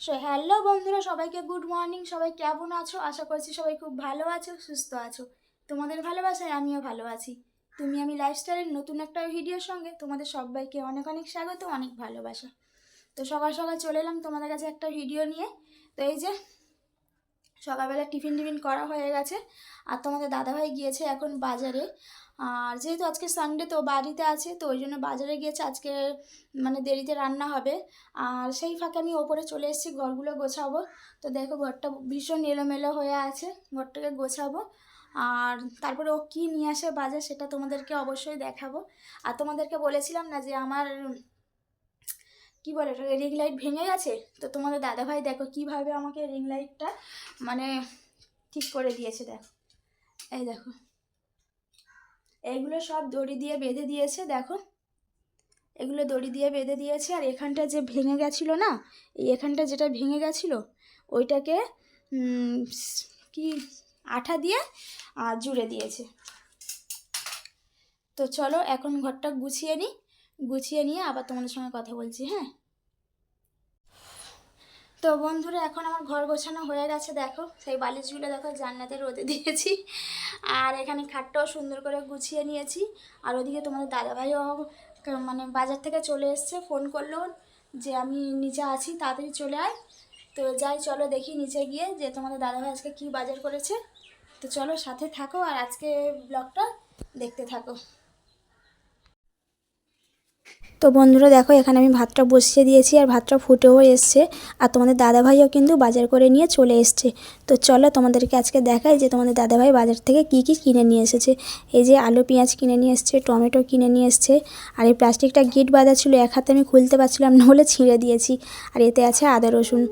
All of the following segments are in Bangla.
সো হ্যালো বন্ধুরা, সবাইকে গুড মর্নিং সবাই কেমন আছো? আশা করছি সবাই খুব ভালো আছো, সুস্থ আছো। তোমাদের ভালোবাসায় আমিও ভালো আছি। তুমি আমি লাইফস্টাইলের নতুন একটা ভিডিওর সঙ্গে তোমাদের সবাইকে অনেক অনেক স্বাগত, অনেক ভালোবাসা। তো সকাল সকাল চলে এলাম তোমাদের কাছে একটা ভিডিও নিয়ে। তো এই যে সকালবেলা টিফিন টিফিন করা হয়ে গেছে। আর তোমাদের দাদাভাই গিয়েছে এখন বাজারে। আর যেহেতু আজকে সানডে তো বাড়িতে আছে, তো ওই জন্য বাজারে গিয়েছে। আজকে মানে দেরিতে রান্না হবে। আর সেই ফাঁকে আমি ওপরে চলে এসেছি, ঘরগুলো গোছাবো। তো দেখো ঘরটা ভীষণ এলোমেলো হয়ে আছে, ঘরটাকে গোছাবো। আর তারপরে ও কী নিয়ে আসে বাজার সেটা তোমাদেরকে অবশ্যই দেখাবো। আর তোমাদেরকে বলেছিলাম না যে আমার কি বলে ওটা রিং লাইট ভেঙে গেছে? তো তোমাদের দাদাভাই দেখো কীভাবে আমাকে রিং লাইটটা মানে ঠিক করে দিয়েছে, দেখো। এই দেখো। এইগুলো সব দড়ি দিয়ে বেঁধে দিয়েছে, দেখো। এগুলো দড়ি দিয়ে বেঁধে দিয়েছে, আর এখানটা যে ভেঙে গেছিল না, এই এখানটা যেটা ভেঙে গেছিল, ওইটাকে কি, আঠা দিয়ে জুড়ে দিয়েছে। তো চলো, এখন ঘরটা গুছিয়ে নিই গুছিয়ে নিয়ে আবার তোমাদের সঙ্গে কথা বলছি হ্যাঁ? তো বন্ধুরা, এখন আমার ঘর গোছানো হয়ে গেছে, দেখো। সেই বালিশগুলো দেখো জান্নাতে রোদে দিয়েছি। আর এখানে খাটটাও সুন্দর করে গুছিয়ে নিয়েছি। আর ওদিকে তোমাদের দাদাভাইও মানে বাজার থেকে চলে এসছে, ফোন করল যে আমি নিচে আছি, তাড়াতাড়ি চলে আয়। তো যাই, চলো দেখি নিচে গিয়ে যে তোমাদের দাদাভাই আজকে কী বাজার করেছে। তো চলো সাথে থাকো, আর আজকে ব্লগটা দেখতে থাকো। তো বন্ধুরা দেখো, এখানে আমি ভাতটা বসিয়ে দিয়েছি আর ভাতটা ফুটেও এসছে। আর তোমাদের দাদাভাইও কিন্তু বাজার করে নিয়ে চলে এসছে। তো চলো তোমাদেরকে আজকে দেখাই যে তোমাদের দাদাভাই বাজার থেকে কি কি কিনে নিয়ে এসেছে। এই যে আলু, পেঁয়াজ কিনে নিয়ে এসছে, টমেটো কিনে নিয়ে এসছে, আর এই প্লাস্টিকটা গিট বাঁধা ছিল, এক হাতে আমি খুলতে পারছিলাম না হলে ছিঁড়ে দিয়েছি। আর এতে আছে আদা, রসুন।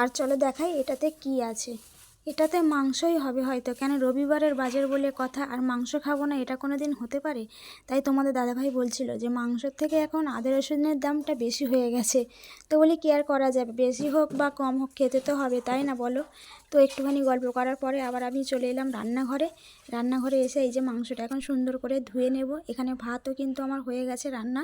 আর চলো দেখাই এটাতে কি আছে। এটাতে মাংসই হবে হয়তো। কেন রবিবারের বাজার বলে কথা, আর মাংস খাব না, এটা কোনো দিন হতে পারে? তাই তোমাদের দাদাভাই বলছিল যে, মাংসর থেকে এখন আদা রসুনের দামটা বেশি হয়ে গেছে। তো বলি, কি আর করা যাবে? বেশি হোক বা কম হোক, খেতে তো হবে, তাই না বলো? তো একটুখানি গল্প করার পরে আবার আমি চলে এলাম রান্নাঘরে। রান্নাঘরে এসে এই যে মাংসটা এখন সুন্দর করে ধুয়ে নেব। এখানে ভাতও কিন্তু আমার হয়ে গেছে রান্না।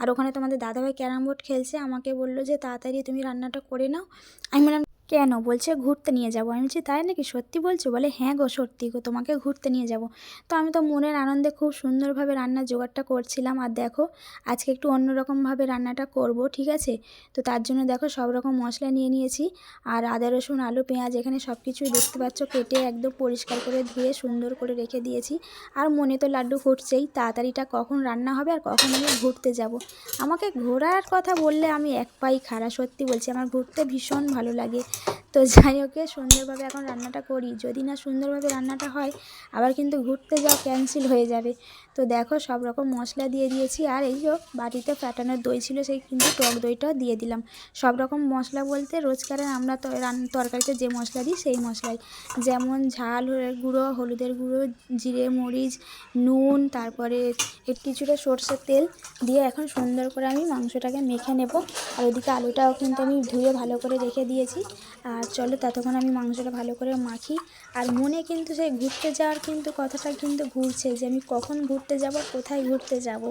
আর ওখানে তোমাদের দাদাভাই ক্যারাম বোর্ড খেলছে, আমাকে বলল যে, তাড়াতাড়ি তুমি রান্নাটা করে নাও। আমি বললাম কেন? বলছে, ঘুরতে নিয়ে যাব। আমি বলছি, তাই নাকি? সত্যি বলছো? বলে হ্যাঁ গো, সত্যি গো, তোমাকে ঘুরতে নিয়ে যাব। তো আমি তো মনের আনন্দে খুব সুন্দরভাবে রান্নার জোগাড়টা করছিলাম। আর দেখো, আজকে একটু অন্যরকমভাবে রান্নাটা করব, ঠিক আছে? তো তার জন্য দেখো, সব রকম মশলা নিয়ে নিয়েছি। আর আদা, রসুন, আলু, পেঁয়াজ, এখানে সব কিছুই দেখতে পাচ্ছ, কেটে একদম পরিষ্কার করে ধুয়ে সুন্দর করে রেখে দিয়েছি। আর মনে তো লাড্ডু ফুটছেই, তাড়াতাড়িটা কখন রান্না হবে আর কখন আমি ঘুরতে যাব? আমাকে ঘোরার কথা বললে আমি এক পাই খাড়া, সত্যি বলছি। আমার ঘুরতে ভীষণ ভালো লাগে। তো যাই হোক সুন্দরভাবে এখন রান্নাটা করি। যদি না সুন্দরভাবে রান্নাটা হয়, আবার কিন্তু ঘুরতে যাওয়া ক্যান্সেল হয়ে যাবে। তো দেখো সব রকম মশলা দিয়ে দিয়েছি আর এই যে বাটিতে ফ্যাটানোর দই ছিল, সেই কিন্তু টক দইটাও দিয়ে দিলাম। সব রকম মশলা বলতে রোজকারের আমরা তরকারিতে যে মশলা দিই সেই মশলাই। যেমন ঝাল গুঁড়ো, হলুদের গুঁড়ো, জিরে, মরিচ, নুন, তারপরে কিছুটা সর্ষের তেল দিয়ে এখন সুন্দর করে আমি মাংসটাকে মেখে নেব। আর ওদিকে আলুটাও কিন্তু আমি ধুয়ে ভালো করে রেখে দিয়েছি। আর চলো ততক্ষণ আমি মাংসটা ভালো করে মাখি। আর মনে কিন্তু সেই ঘুরতে যাওয়ার কিন্তু কথাটা কিন্তু ঘুরছে যে আমি কখন ঘুরতে যাব, কোথায় ঘুরতে যাব।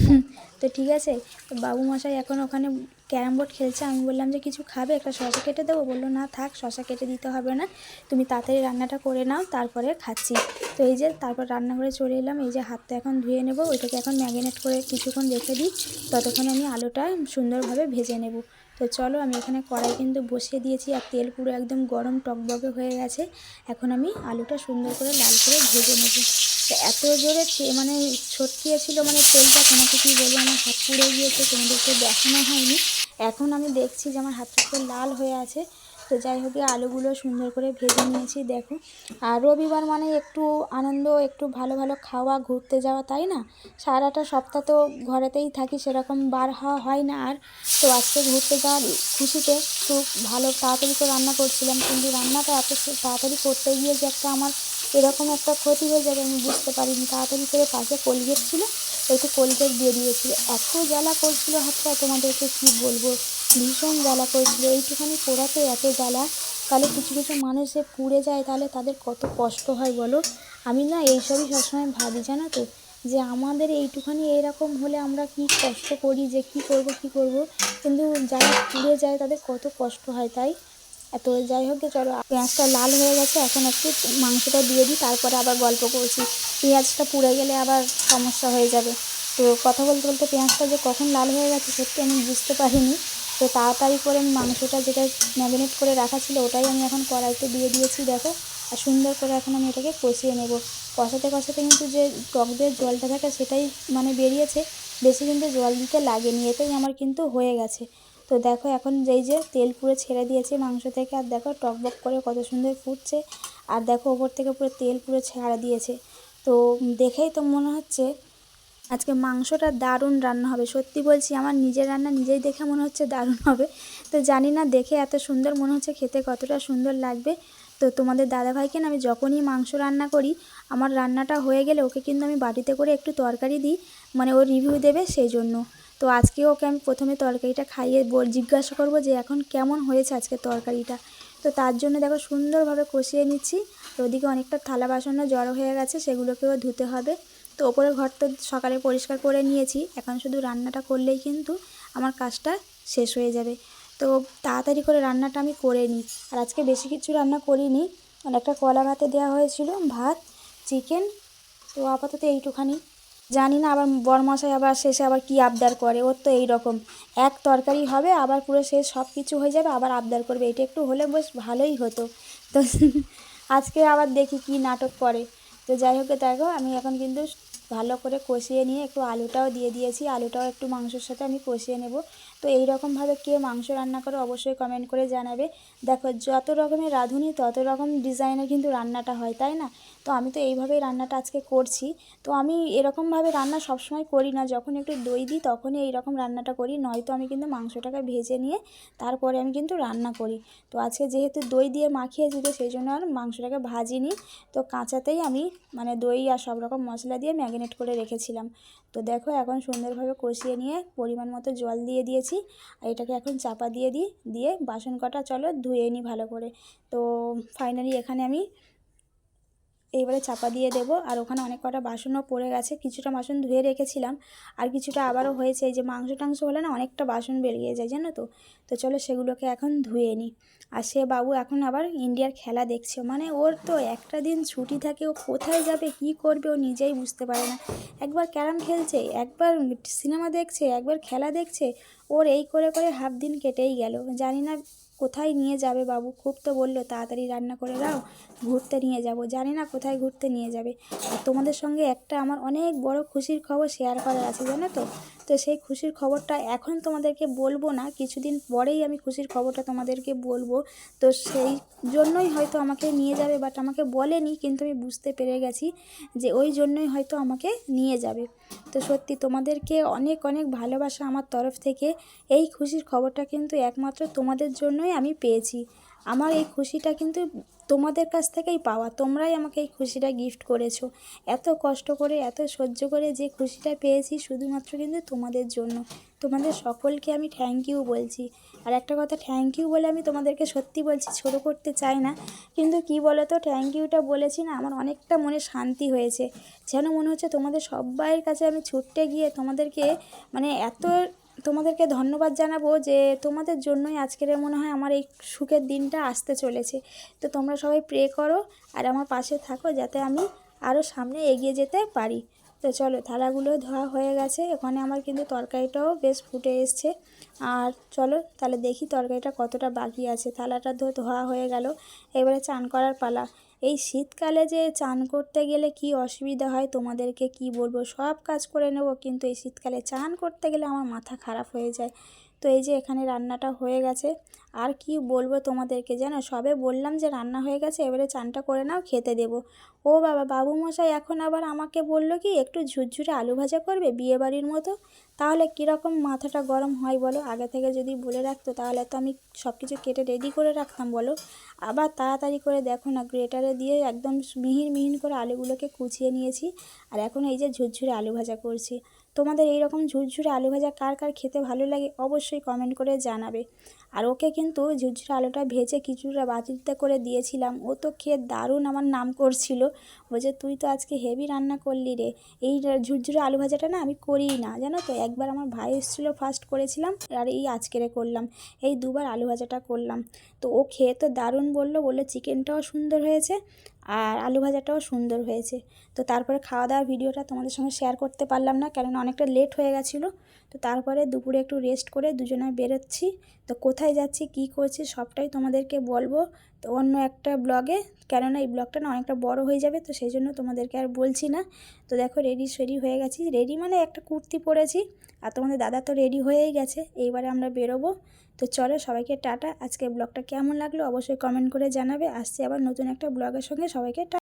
তো ঠিক আছে বাবু মশাই এখন ওখানে ক্যারাম বোর্ড খেলছে, আমি বললাম যে কিছু খাবে? একটা শশা কেটে দেবো। বলল, না থাক, শশা কেটে দিতে হবে না। তুমি তাড়াতাড়ি রান্নাটা করে নাও, তারপরে খাচ্ছি। তো এই যে তারপর রান্নাঘরে চলে এলাম। এই যে হাতটা এখন ধুয়ে নেব, ওইটাকে এখন ম্যাগনেট করে কিছুক্ষণ রেখে দিই। ততক্ষণ আমি আলুটা সুন্দরভাবে ভেজে নেব। তো চলো, আমি এখানে কড়াই কিন্তু বসিয়ে দিয়েছি, আর তেল পুরো একদম গরম টকবগে হয়ে গেছে। এখন আমি আলুটা সুন্দর করে লাল করে ভেজে নেব। এত জোরে মানে ছটকিয়েছিল মানে তেলটা তোমাকে কি বলব? আমার হাত পুড়ে গিয়েছে, তোমাদেরকে দেখানো হয়নি। এখন আমি দেখছি যে আমার হাতটা পুরো লাল হয়ে আছে। তো যাই হোক আলুগুলো সুন্দর করে ভেজে নিয়েছি, দেখো। আর রবিবার মানে একটু আনন্দ, একটু ভালো ভালো খাওয়া, ঘুরতে যাওয়া, তাই না? সারাটা সপ্তাহ তো ঘরেতেই থাকি, সেরকম বার হওয়া হয় না আর। তো আজকে ঘুরতে যাওয়ার খুশিতে খুব ভালো তাড়াতাড়ি করে রান্না করছিলাম, কিন্তু রান্নাটা এত তাড়াতাড়ি করতে গিয়ে যে একটা আমার এরকম একটা ক্ষতি হয়ে যাবে, আমি বুঝতে পারিনি। তাড়াতাড়ি করে পাশে কোলগেট ছিল একটু কোলগেট দিয়ে দিয়েছিল। এত জ্বালা করছিল হাতটা, তোমাদেরকে কী বলব? ভীষণ জ্বালা করছিল। এইটুখানি পোড়াতে এত জ্বালা, তাহলে কিছু কিছু মানুষ যে পুড়ে যায়, তাহলে তাদের কত কষ্ট হয় বলো? আমি না এইসবই সবসময় ভাবি, জানো তো? যে আমাদের এইটুখানি এরকম হলে আমরা কি কষ্ট করি, যে কি করব কি করব? কিন্তু যারা পুড়ে যায়, তাদের কত কষ্ট হয়, তাই? এত যাই হোক চলো, পেঁয়াজটা লাল হয়ে গেছে, এখন একটু মাংসটা দিয়ে দিই, তারপরে আবার গল্প করছি। পেঁয়াজটা পুড়ে গেলে আবার সমস্যা হয়ে যাবে। তো কথা বলতে বলতে পেঁয়াজটা যে কখন লাল হয়ে গেছে, সত্যি আমি বুঝতে পারিনি। তো তাড়াতাড়ি করে আমি মাংসটা যেটা ম্যারিনেট করে রাখা ছিল, ওটাই আমি এখন কড়াইতে দিয়ে দিয়েছি, দেখো। আর সুন্দর করে এখন আমি এটাকে কষিয়ে নেব। কষাতে কষাতে কিন্তু যে টক দিয়ে জলটা থাকে, সেটাই মানে বেরিয়েছে। বেশি কিন্তু জল দিতে লাগেনি, এতেই আমার কিন্তু হয়ে গেছে। তো দেখো এখন যেই যে তেল পুরো ছেড়ে দিয়েছে মাংস থেকে, আর দেখো টক টকবক করে কত সুন্দর ফুটছে। আর দেখো ওপর থেকে পুরো তেল পুরো ছাড়া দিয়েছে। তো দেখেই তো মনে হচ্ছে আজকে মাংসটা দারুণ রান্না হবে। সত্যি বলছি, আমার নিজের রান্না নিজেই দেখে মনে হচ্ছে দারুণ হবে। তো জানি না দেখে এত সুন্দর মনে হচ্ছে খেতে কতটা সুন্দর লাগবে। তো তোমাদের দাদাভাইকে না আমি যখনই মাংস রান্না করি, আমার রান্নাটা হয়ে গেলে ওকে কিন্তু আমি বাড়িতে করে একটু তরকারি দিই মানে ও রিভিউ দেবে সেই জন্য। তো আজকে ওকে আমি প্রথমে তরকারিটা খাইয়ে জিজ্ঞাসা করব যে এখন কেমন হয়েছে আজকে তরকারিটা। তো তার জন্য দেখো সুন্দরভাবে কষিয়ে নিচ্ছি। তো ওদিকে অনেকটা থালা বাসনও জড়ো হয়ে গেছে, সেগুলোকেও ধুতে হবে। তো ওপরের ঘর তো সকালে পরিষ্কার করে নিয়েছি। এখন শুধু রান্নাটা করলেই কিন্তু আমার কাজটা শেষ হয়ে যাবে। তো তাড়াতাড়ি করে রান্নাটা আমি করে নিই। আর আজকে বেশি কিছু রান্না করিনি। একটা কলা ভাতে দেওয়া হয়েছিল, ভাত, চিকেন, তো আপাতত এইটুখানি। জানি না, আবার বরমশাই আবার শেষে আবার কি আবদার করে, ওর তো এই রকম এক তরকারি হবে, আবার পুরো শেষ সব কিছু হয়ে যাবে, আবার আবদার করবে। এটা একটু হলে বেশ ভালোই হতো। তো আজকে আবার দেখি কি নাটক করে। তো যাই হোক দেখো, আমি এখন কিন্তু ভালো করে কষিয়ে নিয়ে একটু আলুটাও দিয়ে দিয়েছি। আলুটাও একটু মাংসের সাথে আমি কষিয়ে নেব। তো এই রকমভাবে কে মাংস রান্না করে অবশ্যই কমেন্ট করে জানাবে। দেখো, যত রকমের রাঁধুনি, তত রকম ডিজাইনের কিন্তু রান্নাটা হয়, তাই না? তো আমি তো এইভাবেই রান্নাটা আজকে করছি। তো আমি এরকমভাবে রান্না সবসময় করি না। যখন একটু দই দিই, তখনই এই রকম রান্নাটা করি। নয়তো আমি কিন্তু মাংসটাকে ভেজে নিয়ে তারপরে আমি কিন্তু রান্না করি। তো আজকে যেহেতু দই দিয়ে মাখিয়েছি, তো সেই জন্য আর মাংসটাকে ভাজিনি। তো কাঁচাতেই আমি মানে দই আর সব রকম মশলা দিয়ে ম্যাগনেট করে রেখেছিলাম। তো দেখো এখন সুন্দরভাবে কষিয়ে নিয়ে পরিমাণ মতো জল দিয়ে দিয়েছি। আর এটাকে এখন চাপা দিয়ে দিই, দিয়ে বাসন কটা চলো ধুয়ে নিই ভালো করে। তো ফাইনালি এখানে আমি এইবারে চাপা দিয়ে দেবো। আর ওখানে অনেক কটা বাসনও পড়ে গেছে। কিছুটা বাসন ধুয়ে রেখেছিলাম। আর কিছুটা আবারও হয়েছে যে মাংস টাংস হলে না অনেকটা বাসন বেরিয়ে যায়, জানো তো? তো চলো সেগুলোকে এখন ধুয়ে নিই আর সে বাবু এখন আবার ইন্ডিয়ার খেলা দেখছে। মানে ওর তো একটা দিন ছুটি থাকে, ও কোথায় যাবে, কি করবে, ও নিজেই বুঝতে পারে না। একবার ক্যারাম খেলছে, একবার সিনেমা দেখছে, একবার খেলা দেখছে, ওর এই করে করে হাফ দিন কেটেই গেল। জানি না কোথায় নিয়ে যাবে বাবু। খুব তো বলল, তাড়াতাড়ি রান্না করে দাও ঘুরতে নিয়ে যাব। জানি না কোথায় ঘুরতে নিয়ে যাবে। আর তোমাদের সঙ্গে একটা আমার অনেক বড় খুশির খবর শেয়ার করার আছে, জানো তো? তো সেই খুশির খবরটা এখন তোমাদেরকে বলব না, কিছুদিন পরেই আমি খুশির খবরটা তোমাদেরকে বলব। তো সেই জন্যই হয়তো আমাকে নিয়ে যাবে বাট আমাকে বলেনি, কিন্তু আমি বুঝতে পেরে গেছি যে ওই জন্যই হয়তো আমাকে নিয়ে যাবে। তো সত্যি তোমাদেরকে অনেক অনেক ভালোবাসা আমার তরফ থেকে। এই খুশির খবরটা কিন্তু একমাত্র তোমাদের জন্যই আমি পেয়েছি। আমার এই খুশিটা কিন্তু তোমাদের কাছ থেকেই পাওয়া, তোমরাই আমাকে এই খুশিটা গিফট করেছ। এত কষ্ট করে, এত সহ্য করে যে খুশিটা পেয়েছি শুধুমাত্র কিন্তু তোমাদের জন্য। তোমাদের সকলকে আমি থ্যাংক ইউ বলছি। আর একটা কথা থ্যাংক ইউ বলে আমি তোমাদেরকে সত্যি বলছি, ছোটো করতে চাই না। কিন্তু কি বলো তো থ্যাংক ইউটা বলেছি না, আমার অনেকটা মনে শান্তি হয়েছে। যেন মনে হচ্ছে তোমাদের সবাইয়ের কাছে আমি ছুটতে গিয়ে তোমাদেরকে মানে এত তোমাদেরকে ধন্যবাদ জানাব যে তোমাদের জন্যই আজকের মনে হয় আমার এই সুখের দিনটা আসতে চলেছে। তো তোমরা সবাই প্রে করো আর আমার পাশে থাকো যাতে আমি আরও সামনে এগিয়ে যেতে পারি। তো চলো থালাগুলো ধোয়া হয়ে গেছে। ওখানে আমার কিন্তু তরকারিটাও বেশ ফুটে এসছে। আর চলো তাহলে দেখি তরকারিটা কতটা বাকি আছে। থালাটা ধোয়া হয়ে গেল। এবারে চান করার পালা। এই শীতকালে যে চান করতে গেলে কি অসুবিধা হয়? তোমাদেরকে কি বলব? সব কাজ করে নেব, কিন্তু এই শীতকালে চান করতে গেলে আমার মাথা খারাপ হয়ে যায়। তো এই যে এখানে রান্নাটা হয়ে গেছে। আর কি বলব তোমাদেরকে জানো? সবে বললাম যে রান্না হয়ে গেছে, এবারে চানটা করে নাও, খেতে দেবো। ও বাবা বাবু মশাই এখন আবার আমাকে বলল কি, একটু ঝুরঝুরে আলু ভাজা করবে বিয়েবাড়ির মতো? তাহলে কীরকম মাথাটা গরম হয় বলো? আগে থেকে যদি বলে রাখতো, তাহলে তো আমি সব কিছু কেটে রেডি করে রাখতাম বলো? আবার তাড়াতাড়ি করে দেখো না গ্রেটারে দিয়ে একদম মিহিন মিহিন করে আলুগুলোকে কুচিয়ে নিয়েছি। আর এখন এই যে ঝুরঝুরে আলু ভাজা করছি। তোমাদের এই রকম ঝুরঝুরে আলু ভাজা কার কার খেতে ভালো লাগে অবশ্যই কমেন্ট করে জানাবে। আর ওকে কিন্তু ঝুরঝুরে আলুটা ভেজে কিছুটা বাতিলতে করে দিয়েছিলাম। ও তো খেয়ে দারুণ আমার নাম করছিল। বলছে তুই তো আজকে হেভি রান্না করলি রে। এই ঝুরঝুরে আলু ভাজাটা না আমি করিই না। জানো তো, একবার আমার ভাই এসেছিল ফার্স্ট করেছিলাম আর এই আজকেরে করলাম। এই দুবার আলু ভাজাটা করলাম। তো ও খেয়ে তো দারুণ বলল বলল, চিকেনটাও সুন্দর হয়েছে। আর আলু ভাজাটাও সুন্দর হয়েছে। তো তারপরে খাওয়া দাওয়ার ভিডিওটা তোমাদের সঙ্গে শেয়ার করতে পারলাম না, কেননা অনেকটা লেট হয়ে গেছিল। তো তারপরে দুপুরে একটু রেস্ট করে দুজনে বেরোচ্ছি। তো কোথায় যাচ্ছি, কি করছি, সবটাই তোমাদেরকে বলব। তো অন্য একটা ব্লগে কেননা এই ব্লগটা না অনেকটা বড় হয়ে যাবে, তো সেই জন্য তোমাদেরকে আর বলছি না। তো দেখো রেডি সেডি হয়ে গেছি। রেডি মানে একটা কুর্তি পরেছি, আর তোমাদের দাদা তো রেডি হয়েই গেছে। এইবারে আমরা বেরোবো। তো চলো সবাইকে টাটা। আজকে ব্লগটা কেমন লাগল অবশ্যই কমেন্ট করে জানাবে। আসছে আবার নতুন একটা ব্লগের সঙ্গে। সবাইকে